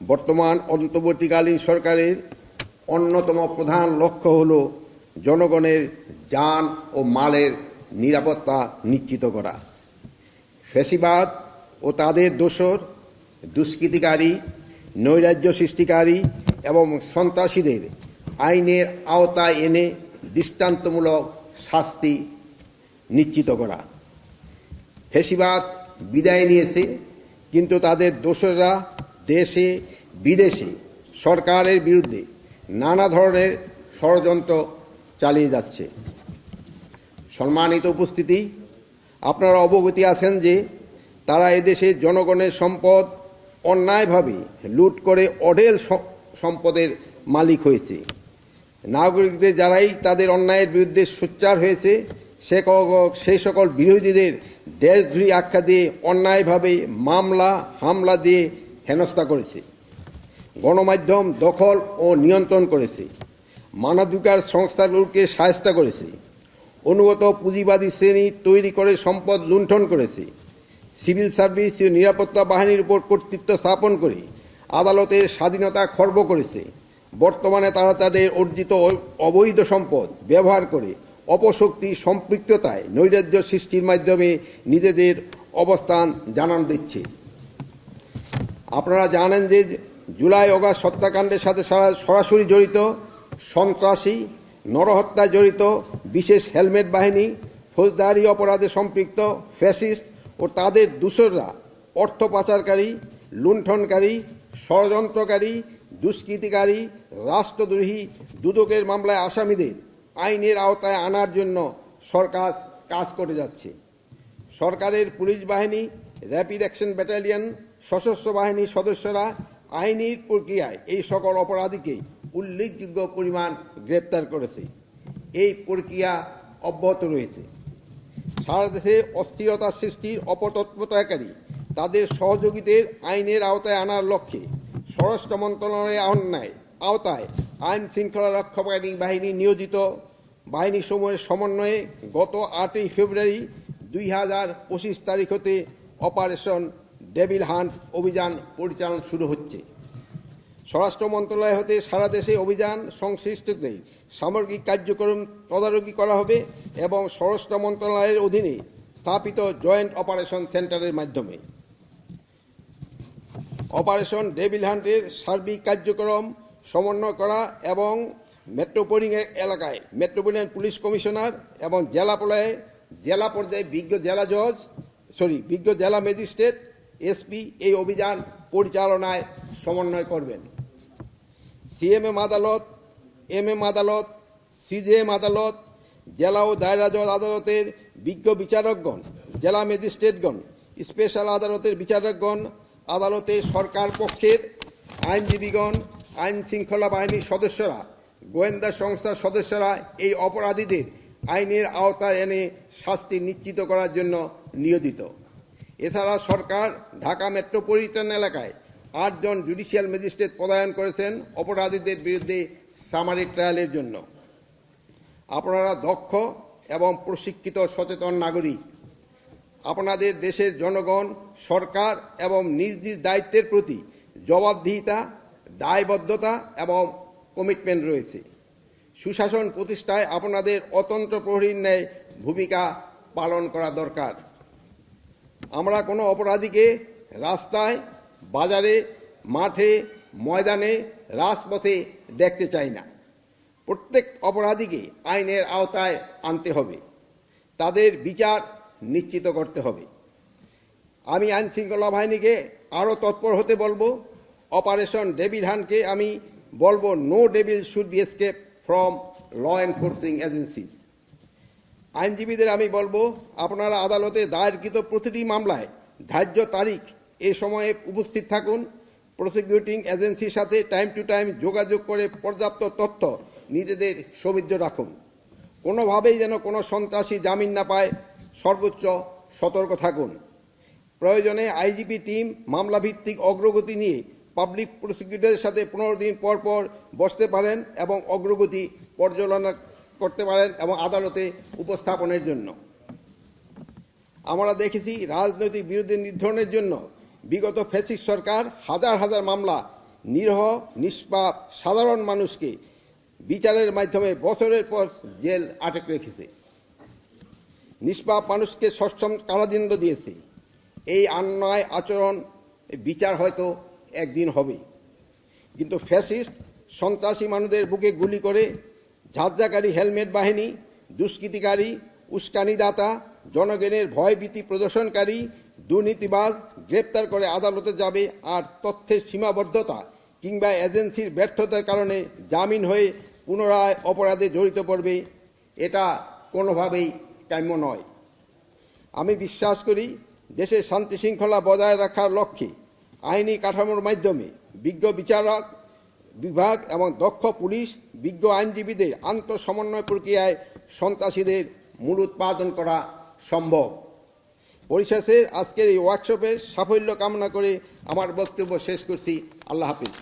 বর্তমান অন্তর্বর্তীকালীন সরকারের অন্যতম প্রধান লক্ষ্য হল জনগণের যান ও মালের নিরাপত্তা নিশ্চিত করা। ফেসিবাদ ও তাদের দোসর দুষ্কৃতিকারী, নৈরাজ্য সৃষ্টিকারী এবং সন্ত্রাসীদের আইনের আওতায় এনে দৃষ্টান্তমূলক শাস্তি নিশ্চিত করা। ফেসিবাদ বিদায় নিয়েছে, কিন্তু তাদের দোসররা দেশে, বিদেশে সরকারের বিরুদ্ধে নানা ধরনের ষড়যন্ত্র চালিয়ে যাচ্ছে। সম্মানিত উপস্থিতি, আপনারা অবগতি আছেন যে তারা এদেশে জনগণের সম্পদ অন্যায়ভাবে লুট করে অডেল সম্পদের মালিক হয়েছে। নাগরিকদের যারাই তাদের অন্যায়ের বিরুদ্ধে সোচ্চার হয়েছে, সে সেই সকল বিরোধীদের দেশদ্রোহী আখ্যা দিয়ে অন্যায়ভাবে মামলা, হামলা দিয়ে হেনস্থা করেছে। গণমাধ্যম দখল ও নিয়ন্ত্রণ করেছে। মানবাধিকার সংস্থাগুলোকে সাহায্য করেছে। অনুগত পুঁজিবাদী শ্রেণি তৈরি করে সম্পদ লুণ্ঠন করেছে। সিভিল সার্ভিস ও নিরাপত্তা বাহিনীর উপর কর্তৃত্ব স্থাপন করে আদালতের স্বাধীনতা খর্ব করেছে। বর্তমানে তারা তাদের অর্জিত অবৈধ সম্পদ ব্যবহার করে অপশক্তি সম্পৃক্ততায় নৈরাজ্য সৃষ্টির মাধ্যমে নিজেদের অবস্থান জানান দিচ্ছে। আপনারা জানেন যে জুলাই, অগাস্ট হত্যাকাণ্ডের সাথে সারা- সরাসরি জড়িত, সন্ত্রাসী নরহত্যায় জড়িত, বিশেষ হেলমেট বাহিনী, ফৌজদারি অপরাধে সম্পৃক্ত, ফ্যাসিস্ট ও তাদের দূষররা অর্থ পাচারকারী, লুণ্ঠনকারী, ষড়যন্ত্রকারী, দুষ্কৃতিকারী, রাষ্ট্রদ্রোহী, দুদকের মামলায় আসামিদের আইনের আওতায় আনার জন্য সরকার কাজ করে যাচ্ছে। সরকারের পুলিশ বাহিনী, র্যাপিড অ্যাকশন ব্যাটালিয়ন সশস্ত্র বাহিনীর সদস্যরা আইনি প্রক্রিয়ায় এই সকল অপরাধীকে উল্লেখযোগ্য পরিমাণ গ্রেপ্তার করেছে। এই প্রক্রিয়া অব্যাহত রয়েছে। সারা দেশে অস্থিরতা সৃষ্টির অপতৎপরতাকারী তাদের সহযোগীদের আইনের আওতায় আনার লক্ষ্যে স্বরাষ্ট্র মন্ত্রণালয়ের অন্যায় আওতায় আইন শৃঙ্খলা রক্ষাকারী বাহিনী নিয়োজিত। বাহিনী সমূহের সমন্বয়ে গত আটই ফেব্রুয়ারি দুই হাজার পঁচিশ তারিখ হতে অপারেশন ডেভিল হান্ট অভিযান পরিচালনা শুরু হচ্ছে। স্বরাষ্ট্র মন্ত্রণালয় হতে সারা দেশে অভিযান সংশ্লিষ্টদের সামগ্রিক কার্যক্রম তদারকি করা হবে এবং স্বরাষ্ট্র মন্ত্রণালয়ের অধীনে স্থাপিত জয়েন্ট অপারেশন সেন্টারের মাধ্যমে। অপারেশন ডেভিল হান্টের সার্বিক কার্যক্রম সমন্বয় করা এবং মেট্রোপোলিং এলাকায় মেট্রোপলিটন পুলিশ কমিশনার এবং জেলা পর্যায়ে জেলা পর্যায়ে বিজ্ঞ জেলা জজ সরি বিজ্ঞ জেলা ম্যাজিস্ট্রেট এসপি এই অভিযান পরিচালনায় সমন্বয় করবেন। সিএমএম আদালত এমএম আদালত সিজেএম আদালত জেলা ও দায়রা জজ আদালতের বিজ্ঞ বিচারকগণ, জেলা ম্যাজিস্ট্রেটগণ, স্পেশাল আদালতের বিচারকগণ, আদালতে সরকার পক্ষের আইনজীবীগণ, আইন শৃঙ্খলা বাহিনীর সদস্যরা, গোয়েন্দা সংস্থার সদস্যরা এই অপরাধীদের আইনের আওতায় এনে শাস্তি নিশ্চিত করার জন্য নিয়োজিত। এছাড়া সরকার ঢাকা মেট্রোপলিটন এলাকায় আটজন জুডিশিয়াল ম্যাজিস্ট্রেট পদায়ন করেছেন অপরাধীদের বিরুদ্ধে সামারি ট্রায়ালের জন্য। আপনারা দক্ষ এবং প্রশিক্ষিত সচেতন নাগরিক। আপনাদের দেশের জনগণ, সরকার এবং নিজ নিজ দায়িত্বের প্রতি জবাবদিহিতা, দায়বদ্ধতা এবং কমিটমেন্ট রয়েছে। সুশাসন প্রতিষ্ঠায় আপনাদের অতন্ত্র প্রহরীর ন্যায় ভূমিকা পালন করা দরকার। আমরা কোনো অপরাধীকে রাস্তায়, বাজারে, মাঠে, ময়দানে, রাজপথে দেখতে চাই না। প্রত্যেক অপরাধীকে আইনের আওতায় আনতে হবে। তাদের বিচার নিশ্চিত করতে হবে। আমি আইন শৃঙ্খলা বাহিনীকে আরও তৎপর হতে বলব। অপারেশন ডেভিড হানকে আমি বলব no devil should be escape from law enforcing agencies আইনজীবীদের আমি বলব, আপনারা আদালতে দায়েরকৃত প্রতিটি মামলায় ধার্য তারিখ এ সময়ে উপস্থিত থাকুন। প্রসিকিউটিং এজেন্সির সাথে টাইম টু টাইম যোগাযোগ করে পর্যাপ্ত তথ্য নিজেদের সৌবিধ্য রাখুন। কোনোভাবেই যেন কোনো সন্ত্রাসী জামিন না পায়, সর্বোচ্চ সতর্ক থাকুন। প্রয়োজনে আইজিপি টিম মামলা ভিত্তিক অগ্রগতি নিয়ে পাবলিক প্রসিকিউটরের সাথে পনেরো দিন পর পর বসতে পারেন এবং অগ্রগতি পর্যালোচনা করতে পারেন এবং আদালতে উপস্থাপনের জন্য। আমরা দেখেছি রাজনৈতিক বিরোধী নির্ধারণের জন্য বিগত ফ্যাসিস্ট সরকার হাজার হাজার মামলা নিরহ, নিষ্পাপ, সাধারণ মানুষকে বিচারের মাধ্যমে বছরের পর জেল আটক রেখেছে। নিষ্পাপ মানুষকে সক্ষম কারাদণ্ড দিয়েছে। এই অন্যায় আচরণ, বিচার হয়তো একদিন হবে। কিন্তু ফ্যাসিস্ট সন্ত্রাসী মানুষদের বুকে গুলি করে ঝাঁঝাকারী হেলমেট বাহিনী, দুষ্কৃতিকারী, উস্কানিদাতা, জনগণের ভয়ভীতি প্রদর্শনকারী, দুর্নীতিবাজ গ্রেপ্তার করে আদালতে যাবে আর তথ্যের সীমাবদ্ধতা কিংবা এজেন্সির ব্যর্থতার কারণে জামিন হয়ে পুনরায় অপরাধে জড়িত পড়বে, এটা কোনোভাবেই কাম্য নয়। আমি বিশ্বাস করি দেশে শান্তি শৃঙ্খলা বজায় রাখার লক্ষ্যে আইনি কাঠামোর মাধ্যমে বিজ্ঞ বিচারক, বিভাগ এবং দক্ষ পুলিশ বিজ্ঞ আইনজীবীদের আন্তঃসমন্বয় প্রক্রিয়ায় সন্ত্রাসীদের মূল উৎপাদন করা সম্ভব। পরিশেষে আজকের এই ওয়ার্কশপে সাফল্য কামনা করে আমার বক্তব্য শেষ করছি। আল্লাহ হাফিজ।